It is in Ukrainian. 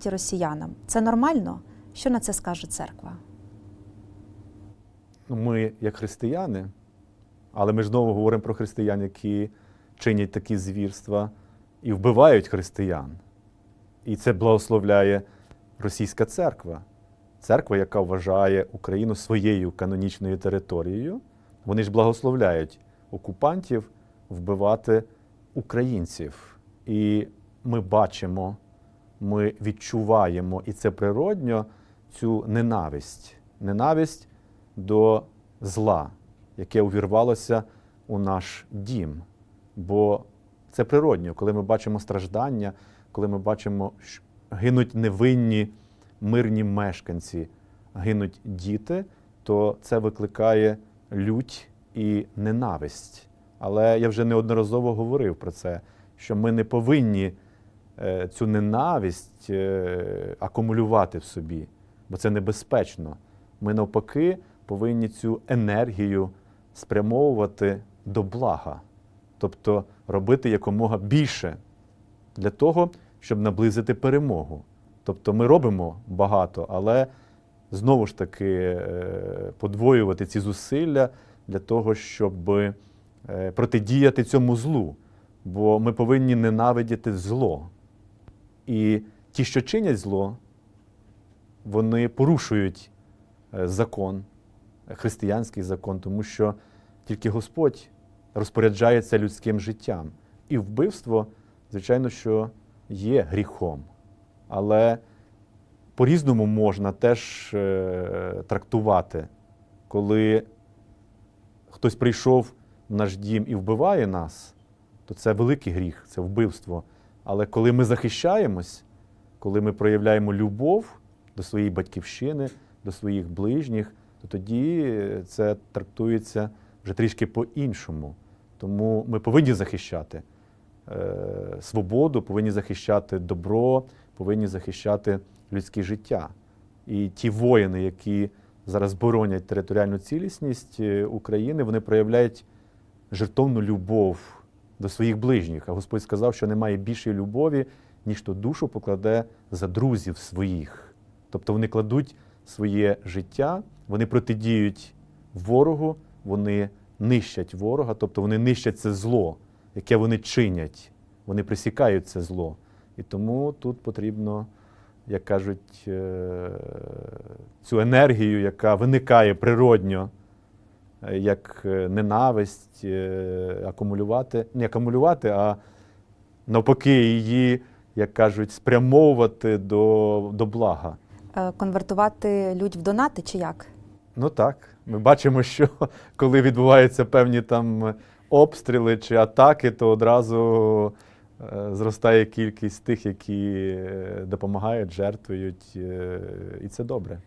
смерті росіянам. Це нормально? Що на це скаже церква? Ну, Ми, як християни, але ми знову говоримо про християн, які чинять такі звірства і вбивають християн. І це благословляє російська церква. Церква, яка вважає Україну своєю канонічною територією. Вони ж благословляють окупантів вбивати українців. І ми бачимо, ми відчуваємо, і це природньо, цю ненависть. Ненависть до зла, яке увірвалося у наш дім. Бо це природньо, коли ми бачимо страждання, коли ми бачимо, що гинуть невинні мирні мешканці, гинуть діти, то це викликає лють і ненависть. Але я вже неодноразово говорив про це, що ми не повинні цю ненависть е, акумулювати в собі, бо це небезпечно. Ми навпаки повинні цю енергію спрямовувати до блага, тобто робити якомога більше для того, щоб наблизити перемогу. Тобто ми робимо багато, але знову ж таки е, подвоювати ці зусилля для того, щоб е, протидіяти цьому злу. Бо ми повинні ненавидіти зло. І ті, що чинять зло, вони порушують е, закон, християнський закон, тому що тільки Господь розпоряджається людським життям. І вбивство, звичайно, що є гріхом. Але по-різному можна теж е, трактувати, коли хтось прийшов в наш дім і вбиває нас, то це великий гріх, це вбивство. Але коли ми захищаємось, коли ми проявляємо любов до своєї батьківщини, до своїх ближніх, то тоді це трактується вже трішки по-іншому. Тому ми повинні захищати е, свободу, повинні захищати добро, повинні захищати людське життя. І ті воїни, які зараз боронять територіальну цілісність е, України, вони проявляють жертовну любов до своїх ближніх. А Господь сказав, що немає більшої любові, ніж то душу покладе за друзів своїх. Тобто вони кладуть своє життя, вони протидіють ворогу, вони нищать ворога, тобто вони нищать це зло, яке вони чинять, вони присікають це зло. І тому тут потрібно, як кажуть, е, цю енергію, яка виникає природньо, як е, ненависть, е, акумулювати, не акумулювати, а навпаки, її, як кажуть, спрямовувати до, до блага. Е, Конвертувати людь в донати чи як? Ну так. Ми бачимо, що коли відбуваються певні там обстріли чи атаки, то одразу е, зростає кількість тих, які е, допомагають, жертвують, е, і це добре.